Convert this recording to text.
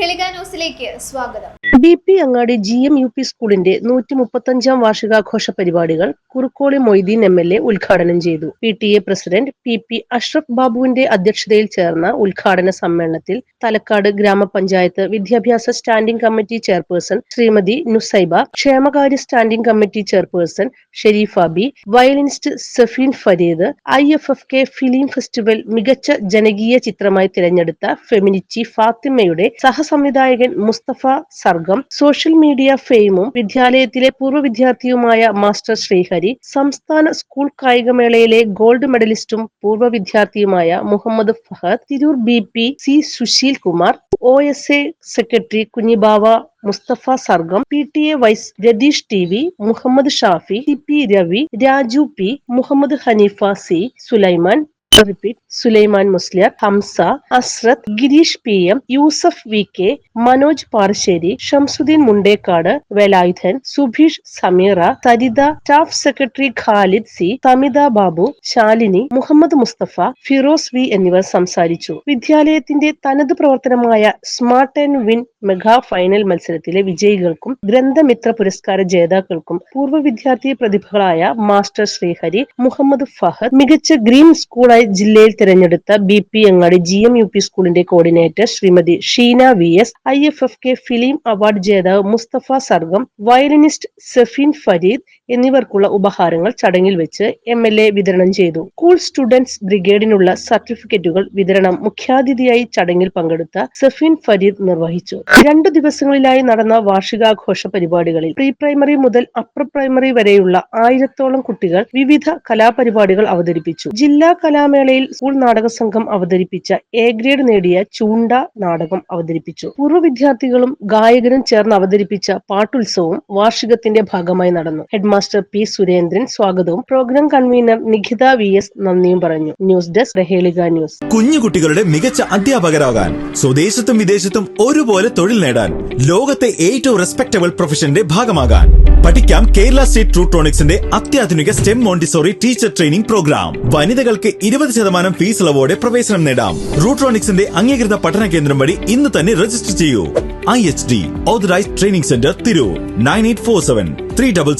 ന്യൂസിലേക്ക് സ്വാഗതം. B P Angadi G M U P സ്കൂളിന്റെ നൂറ്റി മുപ്പത്തഞ്ചാം വാർഷികാഘോഷ പരിപാടികൾ Kurukkoli Moideen M L A ഉദ്ഘാടനം ചെയ്തു. P T A president P P Ashraf ബാബുവിന്റെ അധ്യക്ഷതയിൽ ചേർന്ന ഉദ്ഘാടന സമ്മേളനത്തിൽ തലക്കാട് ഗ്രാമപഞ്ചായത്ത് വിദ്യാഭ്യാസ standing committee chairperson Shrimati Nusaiba ക്ഷേമകാര്യ standing committee chairperson Sherifa B violinist Safeen Fareed I F F K film festival മികച്ച ജനകീയ ചിത്രമായി തിരഞ്ഞെടുത്ത ഫെമിനിച്ചി ഫാത്തിമയുടെ സഹസംവിധായകൻ മുസ്തഫ സർഗം സോഷ്യൽ മീഡിയ ഫെയിമും വിദ്യാലയത്തിലെ പൂർവ വിദ്യാർത്ഥിയുമായ മാസ്റ്റർ ശ്രീഹരി സംസ്ഥാന സ്കൂൾ കായികമേളയിലെ ഗോൾഡ് മെഡലിസ്റ്റും പൂർവ വിദ്യാർത്ഥിയുമായ Muhammad Fahad Tirur B P C Sushil Kumar O S A secretary Kunhibava Mustafa Sargam P T A vice Ratheesh T V Muhammad Shafi T P Ravi Raju P Muhammad Haneefa C Sulaiman repeat Sulaiman Musliyar Hamza Asrath Gireesh P M Yusuf V K Manoj Parassery Shamsuddin Mundekkad Velayudhan Subheesh Sameera Saritha staff secretary Khalid C Samitha Babu Shalini Muhammad Mustafa Firoz V എന്നിവർ സംസാരിച്ചു. വിദ്യാലയത്തിന്റെ തനത് പ്രവർത്തനമായ smart and win mega final മത്സരത്തിലെ വിജയികൾക്കും ഗ്രന്ഥമിത്ര പുരസ്കാര ജേതാക്കൾക്കും പൂർവ വിദ്യാർത്ഥി പ്രതിഭകളായ മാസ്റ്റർ ശ്രീഹരി മുഹമ്മദ് ഫഹദ് മികച്ച ഗ്രീൻ സ്കൂളായി ജില്ലയിൽ തിരഞ്ഞെടുത്ത B P Angadi G M U P സ്കൂളിന്റെ coordinator Shrimati Sheena V S I F F K film award ജേതാവ് മുസ്തഫ സർഗം വയലിനിസ്റ്റ് സഫീൻ ഫരീദ് എന്നിവർക്കുള്ള ഉപഹാരങ്ങൾ ചടങ്ങിൽ വെച്ച് എം എൽ എ വിതരണം ചെയ്തു. സ്കൂൾ സ്റ്റുഡൻസ് ബ്രിഗേഡിനുള്ള സർട്ടിഫിക്കറ്റുകൾ വിതരണം മുഖ്യാതിഥിയായി ചടങ്ങിൽ പങ്കെടുത്ത സഫീൻ ഫരീദ് നിർവഹിച്ചു. രണ്ടു ദിവസങ്ങളിലായി നടന്ന വാർഷികാഘോഷ പരിപാടികളിൽ പ്രീ പ്രൈമറി മുതൽ അപ്പർ പ്രൈമറി വരെയുള്ള ആയിരത്തോളം കുട്ടികൾ വിവിധ കലാപരിപാടികൾ അവതരിപ്പിച്ചു. ജില്ലാ കലാമേളയിൽ സ്കൂൾ നാടക സംഘം അവതരിപ്പിച്ച എ ഗ്രേഡ് നേടിയ ചൂണ്ട നാടകം അവതരിപ്പിച്ചു. പൂർവ വിദ്യാർത്ഥികളും ഗായകരും ചേർന്ന് അവതരിപ്പിച്ച പാട്ടുത്സവവും വാർഷികത്തിന്റെ ഭാഗമായി നടന്നു. ഹെഡ്മാസ്റ്റർ പി സുരേന്ദ്രൻ സ്വാഗതവും. Programme convener Nikhitha V S നന്ദിയും പറഞ്ഞു. ന്യൂസ് ഡെസ്ക് റഹേളിക ന്യൂസ്. കുഞ്ഞുകുട്ടികളുടെ മികച്ച അധ്യാപകരാകാൻ സ്വദേശത്തും വിദേശത്തും ഒരുപോലെ തൊഴിൽ നേടാൻ ലോകത്തെ ഏറ്റവും റെസ്പെക്ടബിൾ പ്രൊഫഷന്റെ ഭാഗമാകാൻ. പഠിക്കാം കേരള സ്റ്റേറ്റ് ട്രൂട്രോണിക്സിന്റെ അത്യാധുനിക STEM Montessori teacher training programme. വനിതകൾക്ക് ഇരുപത് ശതമാനം ഫീസ് ഇളവോടെ പ്രവേശനം നേടാം. റൂട്രോണിക്സിന്റെ അംഗീകൃത പഠന കേന്ദ്രം വഴി ഇന്ന് തന്നെ രജിസ്റ്റർ ചെയ്യൂ. I H D authorised training centre Tirur. Nine eight four seven three double